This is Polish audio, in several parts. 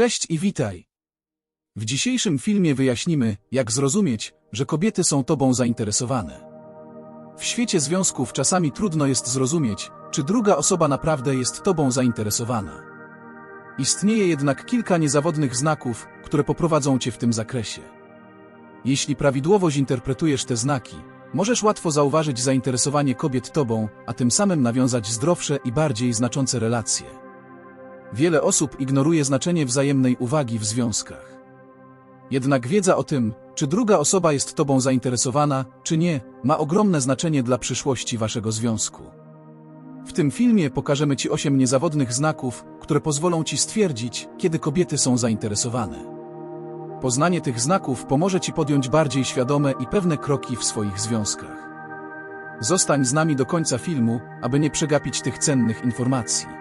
Cześć i witaj. W dzisiejszym filmie wyjaśnimy, jak zrozumieć, że kobiety są tobą zainteresowane. W świecie związków czasami trudno jest zrozumieć, czy druga osoba naprawdę jest tobą zainteresowana. Istnieje jednak kilka niezawodnych znaków, które poprowadzą cię w tym zakresie. Jeśli prawidłowo zinterpretujesz te znaki, możesz łatwo zauważyć zainteresowanie kobiet tobą, a tym samym nawiązać zdrowsze i bardziej znaczące relacje. Wiele osób ignoruje znaczenie wzajemnej uwagi w związkach. Jednak wiedza o tym, czy druga osoba jest tobą zainteresowana, czy nie, ma ogromne znaczenie dla przyszłości waszego związku. W tym filmie pokażemy Ci 8 niezawodnych znaków, które pozwolą Ci stwierdzić, kiedy kobiety są zainteresowane. Poznanie tych znaków pomoże Ci podjąć bardziej świadome i pewne kroki w swoich związkach. Zostań z nami do końca filmu, aby nie przegapić tych cennych informacji.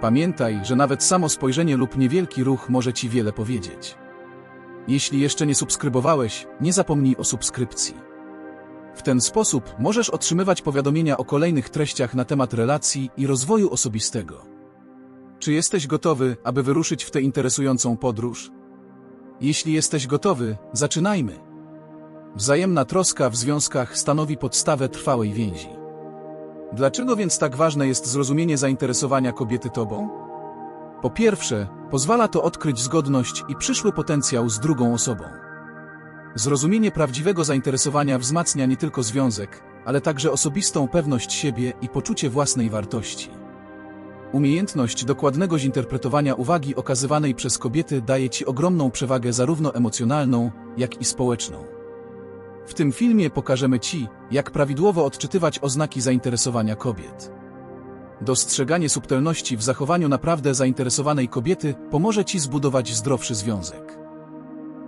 Pamiętaj, że nawet samo spojrzenie lub niewielki ruch może Ci wiele powiedzieć. Jeśli jeszcze nie subskrybowałeś, nie zapomnij o subskrypcji. W ten sposób możesz otrzymywać powiadomienia o kolejnych treściach na temat relacji i rozwoju osobistego. Czy jesteś gotowy, aby wyruszyć w tę interesującą podróż? Jeśli jesteś gotowy, zaczynajmy. Wzajemna troska w związkach stanowi podstawę trwałej więzi. Dlaczego więc tak ważne jest zrozumienie zainteresowania kobiety tobą? Po pierwsze, pozwala to odkryć zgodność i przyszły potencjał z drugą osobą. Zrozumienie prawdziwego zainteresowania wzmacnia nie tylko związek, ale także osobistą pewność siebie i poczucie własnej wartości. Umiejętność dokładnego zinterpretowania uwagi okazywanej przez kobiety daje Ci ogromną przewagę zarówno emocjonalną, jak i społeczną. W tym filmie pokażemy Ci, jak prawidłowo odczytywać oznaki zainteresowania kobiet. Dostrzeganie subtelności w zachowaniu naprawdę zainteresowanej kobiety pomoże Ci zbudować zdrowszy związek.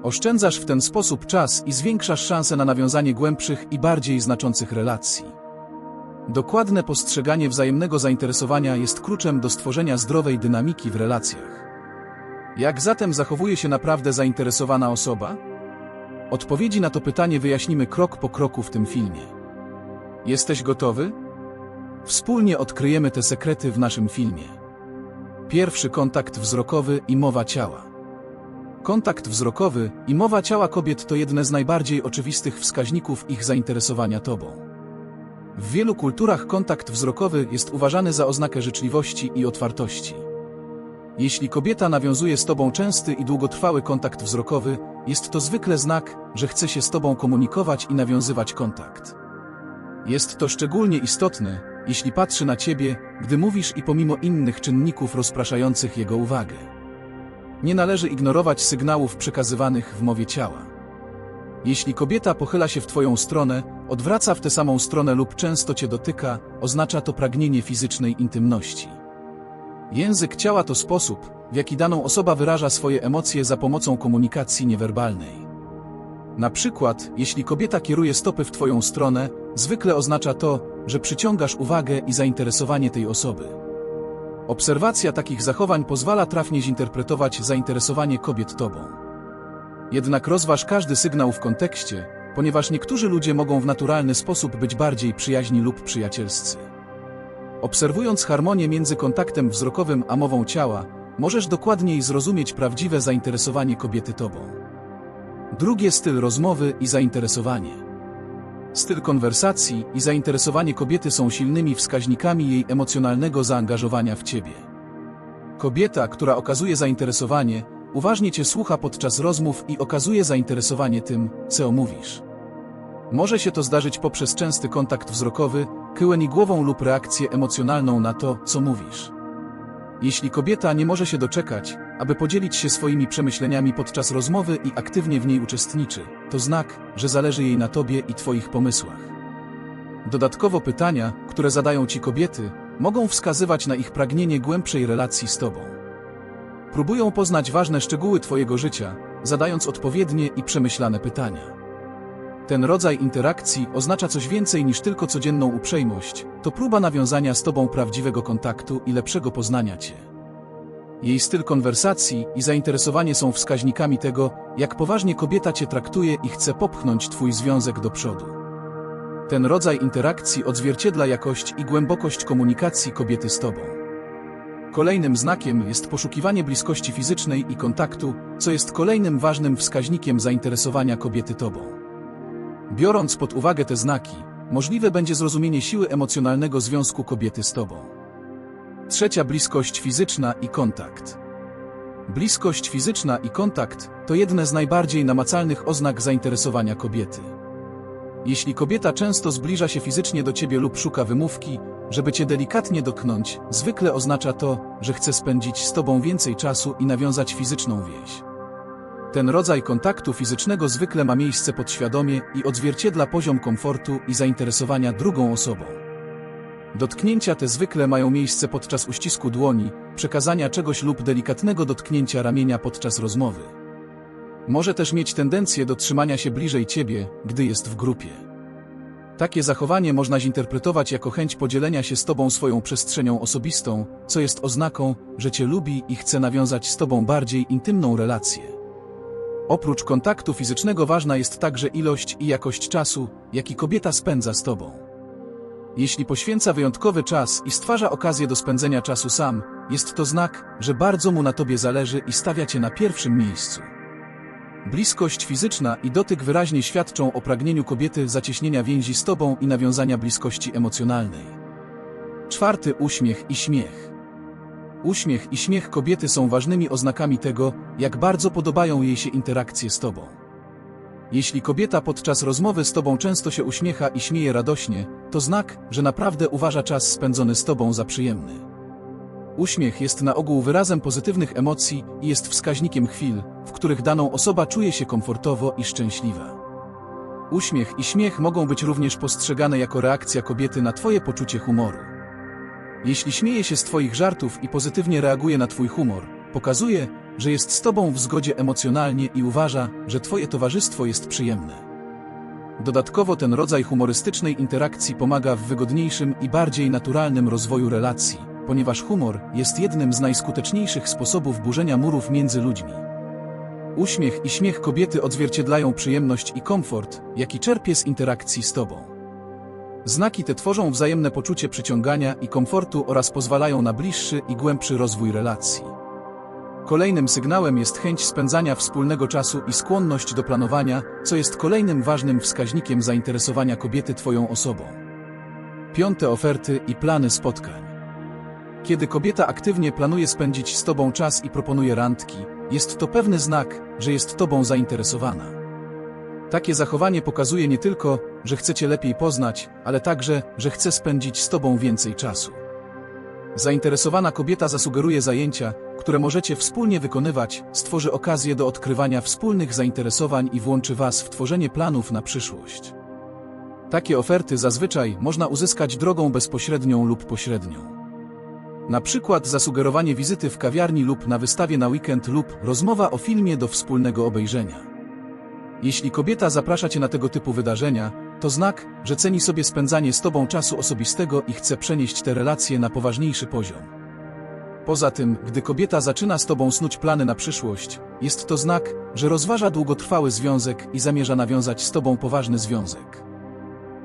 Oszczędzasz w ten sposób czas i zwiększasz szanse na nawiązanie głębszych i bardziej znaczących relacji. Dokładne postrzeganie wzajemnego zainteresowania jest kluczem do stworzenia zdrowej dynamiki w relacjach. Jak zatem zachowuje się naprawdę zainteresowana osoba? Odpowiedzi na to pytanie wyjaśnimy krok po kroku w tym filmie. Jesteś gotowy? Wspólnie odkryjemy te sekrety w naszym filmie. Pierwszy kontakt wzrokowy i mowa ciała. Kontakt wzrokowy i mowa ciała kobiet to jedne z najbardziej oczywistych wskaźników ich zainteresowania tobą. W wielu kulturach kontakt wzrokowy jest uważany za oznakę życzliwości i otwartości. Jeśli kobieta nawiązuje z tobą częsty i długotrwały kontakt wzrokowy, jest to zwykle znak, że chce się z tobą komunikować i nawiązywać kontakt. Jest to szczególnie istotne, jeśli patrzy na ciebie, gdy mówisz i pomimo innych czynników rozpraszających jego uwagę. Nie należy ignorować sygnałów przekazywanych w mowie ciała. Jeśli kobieta pochyla się w twoją stronę, odwraca w tę samą stronę lub często cię dotyka, oznacza to pragnienie fizycznej intymności. Język ciała to sposób, w jaki daną osoba wyraża swoje emocje za pomocą komunikacji niewerbalnej. Na przykład, jeśli kobieta kieruje stopy w twoją stronę, zwykle oznacza to, że przyciągasz uwagę i zainteresowanie tej osoby. Obserwacja takich zachowań pozwala trafnie zinterpretować zainteresowanie kobiet tobą. Jednak rozważ każdy sygnał w kontekście, ponieważ niektórzy ludzie mogą w naturalny sposób być bardziej przyjaźni lub przyjacielscy. Obserwując harmonię między kontaktem wzrokowym a mową ciała, możesz dokładniej zrozumieć prawdziwe zainteresowanie kobiety tobą. Drugie styl rozmowy i zainteresowanie. Styl konwersacji i zainteresowanie kobiety są silnymi wskaźnikami jej emocjonalnego zaangażowania w ciebie. Kobieta, która okazuje zainteresowanie, uważnie cię słucha podczas rozmów i okazuje zainteresowanie tym, co mówisz. Może się to zdarzyć poprzez częsty kontakt wzrokowy, kyłeni głową lub reakcję emocjonalną na to, co mówisz. Jeśli kobieta nie może się doczekać, aby podzielić się swoimi przemyśleniami podczas rozmowy i aktywnie w niej uczestniczy, to znak, że zależy jej na tobie i twoich pomysłach. Dodatkowo pytania, które zadają ci kobiety, mogą wskazywać na ich pragnienie głębszej relacji z tobą. Próbują poznać ważne szczegóły twojego życia, zadając odpowiednie i przemyślane pytania. Ten rodzaj interakcji oznacza coś więcej niż tylko codzienną uprzejmość, to próba nawiązania z Tobą prawdziwego kontaktu i lepszego poznania Cię. Jej styl konwersacji i zainteresowanie są wskaźnikami tego, jak poważnie kobieta Cię traktuje i chce popchnąć Twój związek do przodu. Ten rodzaj interakcji odzwierciedla jakość i głębokość komunikacji kobiety z Tobą. Kolejnym znakiem jest poszukiwanie bliskości fizycznej i kontaktu, co jest kolejnym ważnym wskaźnikiem zainteresowania kobiety tobą. Biorąc pod uwagę te znaki, możliwe będzie zrozumienie siły emocjonalnego związku kobiety z tobą. Trzecia bliskość fizyczna i kontakt. Bliskość fizyczna i kontakt to jedne z najbardziej namacalnych oznak zainteresowania kobiety. Jeśli kobieta często zbliża się fizycznie do ciebie lub szuka wymówki, żeby cię delikatnie dotknąć, zwykle oznacza to, że chce spędzić z tobą więcej czasu i nawiązać fizyczną więź. Ten rodzaj kontaktu fizycznego zwykle ma miejsce podświadomie i odzwierciedla poziom komfortu i zainteresowania drugą osobą. Dotknięcia te zwykle mają miejsce podczas uścisku dłoni, przekazania czegoś lub delikatnego dotknięcia ramienia podczas rozmowy. Może też mieć tendencję do trzymania się bliżej ciebie, gdy jest w grupie. Takie zachowanie można zinterpretować jako chęć podzielenia się z tobą swoją przestrzenią osobistą, co jest oznaką, że cię lubi i chce nawiązać z tobą bardziej intymną relację. Oprócz kontaktu fizycznego ważna jest także ilość i jakość czasu, jaki kobieta spędza z tobą. Jeśli poświęca wyjątkowy czas i stwarza okazję do spędzenia czasu sam, jest to znak, że bardzo mu na tobie zależy i stawia cię na pierwszym miejscu. Bliskość fizyczna i dotyk wyraźnie świadczą o pragnieniu kobiety zacieśnienia więzi z tobą i nawiązania bliskości emocjonalnej. Czwarty uśmiech i śmiech. Uśmiech i śmiech kobiety są ważnymi oznakami tego, jak bardzo podobają jej się interakcje z tobą. Jeśli kobieta podczas rozmowy z tobą często się uśmiecha i śmieje radośnie, to znak, że naprawdę uważa czas spędzony z tobą za przyjemny. Uśmiech jest na ogół wyrazem pozytywnych emocji i jest wskaźnikiem chwil, w których daną osoba czuje się komfortowo i szczęśliwa. Uśmiech i śmiech mogą być również postrzegane jako reakcja kobiety na twoje poczucie humoru. Jeśli śmieje się z twoich żartów i pozytywnie reaguje na twój humor, pokazuje, że jest z tobą w zgodzie emocjonalnie i uważa, że twoje towarzystwo jest przyjemne. Dodatkowo ten rodzaj humorystycznej interakcji pomaga w wygodniejszym i bardziej naturalnym rozwoju relacji, ponieważ humor jest jednym z najskuteczniejszych sposobów burzenia murów między ludźmi. Uśmiech i śmiech kobiety odzwierciedlają przyjemność i komfort, jaki czerpie z interakcji z tobą. Znaki te tworzą wzajemne poczucie przyciągania i komfortu oraz pozwalają na bliższy i głębszy rozwój relacji. Kolejnym sygnałem jest chęć spędzania wspólnego czasu i skłonność do planowania, co jest kolejnym ważnym wskaźnikiem zainteresowania kobiety Twoją osobą. Piąte oferty i plany spotkań. Kiedy kobieta aktywnie planuje spędzić z Tobą czas i proponuje randki, jest to pewny znak, że jest Tobą zainteresowana. Takie zachowanie pokazuje nie tylko, że chce Cię lepiej poznać, ale także, że chce spędzić z Tobą więcej czasu. Zainteresowana kobieta zasugeruje zajęcia, które możecie wspólnie wykonywać, stworzy okazję do odkrywania wspólnych zainteresowań i włączy Was w tworzenie planów na przyszłość. Takie oferty zazwyczaj można uzyskać drogą bezpośrednią lub pośrednią. Na przykład zasugerowanie wizyty w kawiarni lub na wystawie na weekend lub rozmowa o filmie do wspólnego obejrzenia. Jeśli kobieta zaprasza Cię na tego typu wydarzenia, to znak, że ceni sobie spędzanie z Tobą czasu osobistego i chce przenieść te relacje na poważniejszy poziom. Poza tym, gdy kobieta zaczyna z Tobą snuć plany na przyszłość, jest to znak, że rozważa długotrwały związek i zamierza nawiązać z Tobą poważny związek.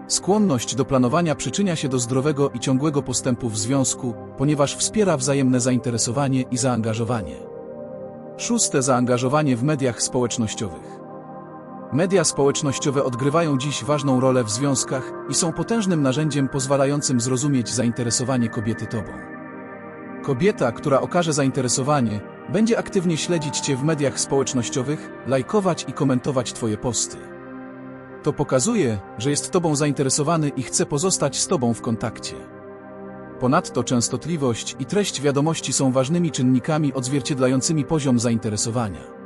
Skłonność do planowania przyczynia się do zdrowego i ciągłego postępu w związku, ponieważ wspiera wzajemne zainteresowanie i zaangażowanie. Szóste zaangażowanie w mediach społecznościowych. Media społecznościowe odgrywają dziś ważną rolę w związkach i są potężnym narzędziem pozwalającym zrozumieć zainteresowanie kobiety tobą. Kobieta, która okaże zainteresowanie, będzie aktywnie śledzić Cię w mediach społecznościowych, lajkować i komentować Twoje posty. To pokazuje, że jest Tobą zainteresowany i chce pozostać z Tobą w kontakcie. Ponadto częstotliwość i treść wiadomości są ważnymi czynnikami odzwierciedlającymi poziom zainteresowania.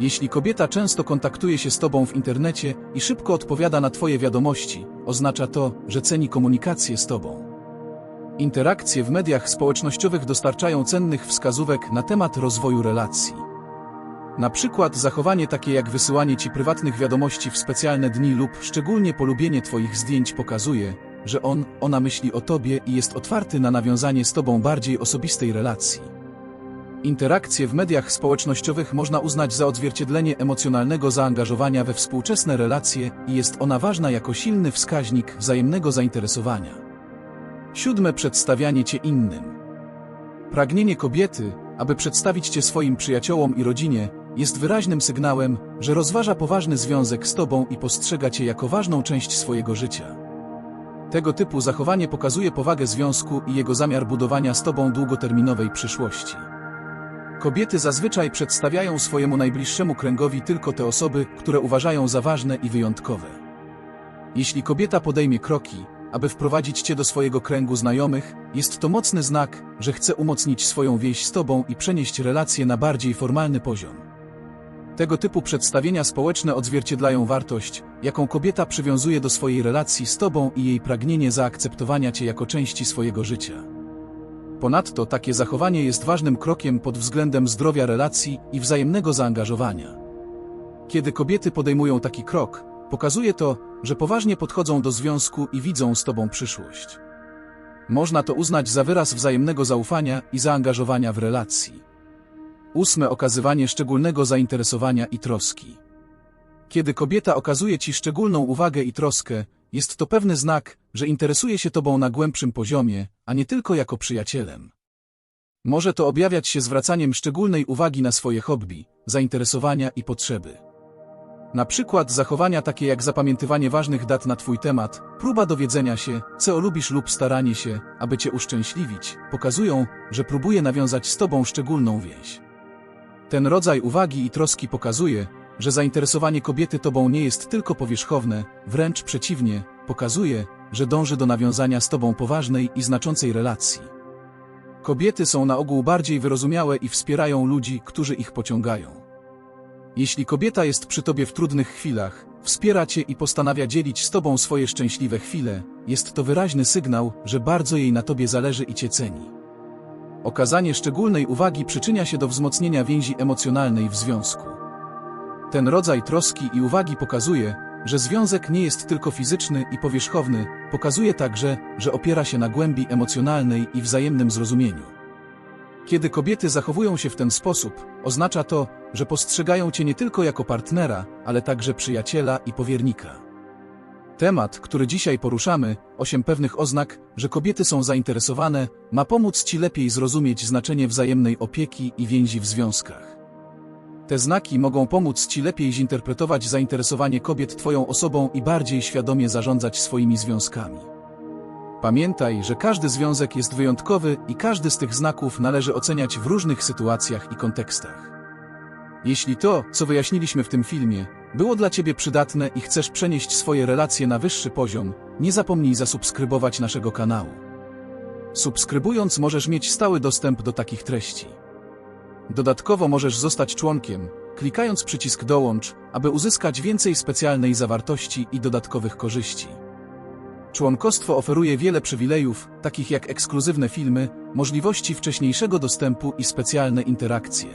Jeśli kobieta często kontaktuje się z Tobą w internecie i szybko odpowiada na Twoje wiadomości, oznacza to, że ceni komunikację z Tobą. Interakcje w mediach społecznościowych dostarczają cennych wskazówek na temat rozwoju relacji. Na przykład zachowanie takie jak wysyłanie Ci prywatnych wiadomości w specjalne dni lub szczególnie polubienie Twoich zdjęć pokazuje, że on, ona myśli o Tobie i jest otwarty na nawiązanie z Tobą bardziej osobistej relacji. Interakcje w mediach społecznościowych można uznać za odzwierciedlenie emocjonalnego zaangażowania we współczesne relacje i jest ona ważna jako silny wskaźnik wzajemnego zainteresowania. Siódme przedstawianie Cię innym. Pragnienie kobiety, aby przedstawić cię swoim przyjaciołom i rodzinie, jest wyraźnym sygnałem, że rozważa poważny związek z tobą i postrzega cię jako ważną część swojego życia. Tego typu zachowanie pokazuje powagę związku i jego zamiar budowania z tobą długoterminowej przyszłości. Kobiety zazwyczaj przedstawiają swojemu najbliższemu kręgowi tylko te osoby, które uważają za ważne i wyjątkowe. Jeśli kobieta podejmie kroki, aby wprowadzić cię do swojego kręgu znajomych, jest to mocny znak, że chce umocnić swoją więź z tobą i przenieść relacje na bardziej formalny poziom. Tego typu przedstawienia społeczne odzwierciedlają wartość, jaką kobieta przywiązuje do swojej relacji z tobą i jej pragnienie zaakceptowania cię jako części swojego życia. Ponadto takie zachowanie jest ważnym krokiem pod względem zdrowia relacji i wzajemnego zaangażowania. Kiedy kobiety podejmują taki krok, pokazuje to, że poważnie podchodzą do związku i widzą z tobą przyszłość. Można to uznać za wyraz wzajemnego zaufania i zaangażowania w relacji. Ósme okazywanie szczególnego zainteresowania i troski. Kiedy kobieta okazuje ci szczególną uwagę i troskę, jest to pewny znak, że interesuje się tobą na głębszym poziomie, a nie tylko jako przyjacielem. Może to objawiać się zwracaniem szczególnej uwagi na swoje hobby, zainteresowania i potrzeby. Na przykład zachowania takie jak zapamiętywanie ważnych dat na Twój temat, próba dowiedzenia się, co lubisz lub staranie się, aby Cię uszczęśliwić, pokazują, że próbuje nawiązać z Tobą szczególną więź. Ten rodzaj uwagi i troski pokazuje, że zainteresowanie kobiety Tobą nie jest tylko powierzchowne, wręcz przeciwnie, pokazuje, że dąży do nawiązania z Tobą poważnej i znaczącej relacji. Kobiety są na ogół bardziej wyrozumiałe i wspierają ludzi, którzy ich pociągają. Jeśli kobieta jest przy tobie w trudnych chwilach, wspiera cię i postanawia dzielić z tobą swoje szczęśliwe chwile, jest to wyraźny sygnał, że bardzo jej na tobie zależy i cię ceni. Okazanie szczególnej uwagi przyczynia się do wzmocnienia więzi emocjonalnej w związku. Ten rodzaj troski i uwagi pokazuje, że związek nie jest tylko fizyczny i powierzchowny, pokazuje także, że opiera się na głębi emocjonalnej i wzajemnym zrozumieniu. Kiedy kobiety zachowują się w ten sposób, oznacza to, że postrzegają cię nie tylko jako partnera, ale także przyjaciela i powiernika. Temat, który dzisiaj poruszamy, osiem pewnych oznak, że kobiety są zainteresowane, ma pomóc ci lepiej zrozumieć znaczenie wzajemnej opieki i więzi w związkach. Te znaki mogą pomóc ci lepiej zinterpretować zainteresowanie kobiet twoją osobą i bardziej świadomie zarządzać swoimi związkami. Pamiętaj, że każdy związek jest wyjątkowy i każdy z tych znaków należy oceniać w różnych sytuacjach i kontekstach. Jeśli to, co wyjaśniliśmy w tym filmie, było dla Ciebie przydatne i chcesz przenieść swoje relacje na wyższy poziom, nie zapomnij zasubskrybować naszego kanału. Subskrybując możesz mieć stały dostęp do takich treści. Dodatkowo możesz zostać członkiem, klikając przycisk dołącz, aby uzyskać więcej specjalnej zawartości i dodatkowych korzyści. Członkostwo oferuje wiele przywilejów, takich jak ekskluzywne filmy, możliwości wcześniejszego dostępu i specjalne interakcje.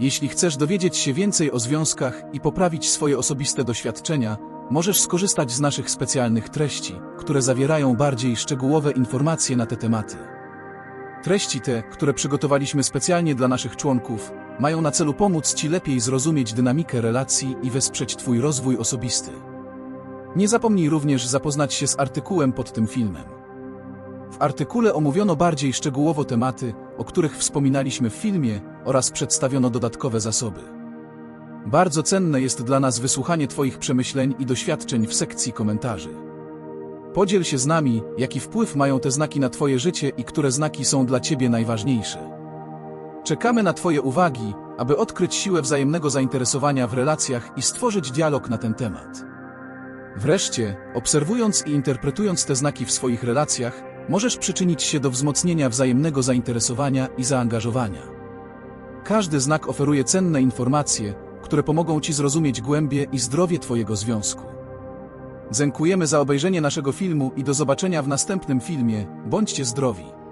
Jeśli chcesz dowiedzieć się więcej o związkach i poprawić swoje osobiste doświadczenia, możesz skorzystać z naszych specjalnych treści, które zawierają bardziej szczegółowe informacje na te tematy. Treści te, które przygotowaliśmy specjalnie dla naszych członków, mają na celu pomóc Ci lepiej zrozumieć dynamikę relacji i wesprzeć Twój rozwój osobisty. Nie zapomnij również zapoznać się z artykułem pod tym filmem. W artykule omówiono bardziej szczegółowo tematy, o których wspominaliśmy w filmie oraz przedstawiono dodatkowe zasoby. Bardzo cenne jest dla nas wysłuchanie Twoich przemyśleń i doświadczeń w sekcji komentarzy. Podziel się z nami, jaki wpływ mają te znaki na Twoje życie i które znaki są dla Ciebie najważniejsze. Czekamy na Twoje uwagi, aby odkryć siłę wzajemnego zainteresowania w relacjach i stworzyć dialog na ten temat. Wreszcie, obserwując i interpretując te znaki w swoich relacjach, możesz przyczynić się do wzmocnienia wzajemnego zainteresowania i zaangażowania. Każdy znak oferuje cenne informacje, które pomogą Ci zrozumieć głębie i zdrowie Twojego związku. Dziękujemy za obejrzenie naszego filmu i do zobaczenia w następnym filmie. Bądźcie zdrowi!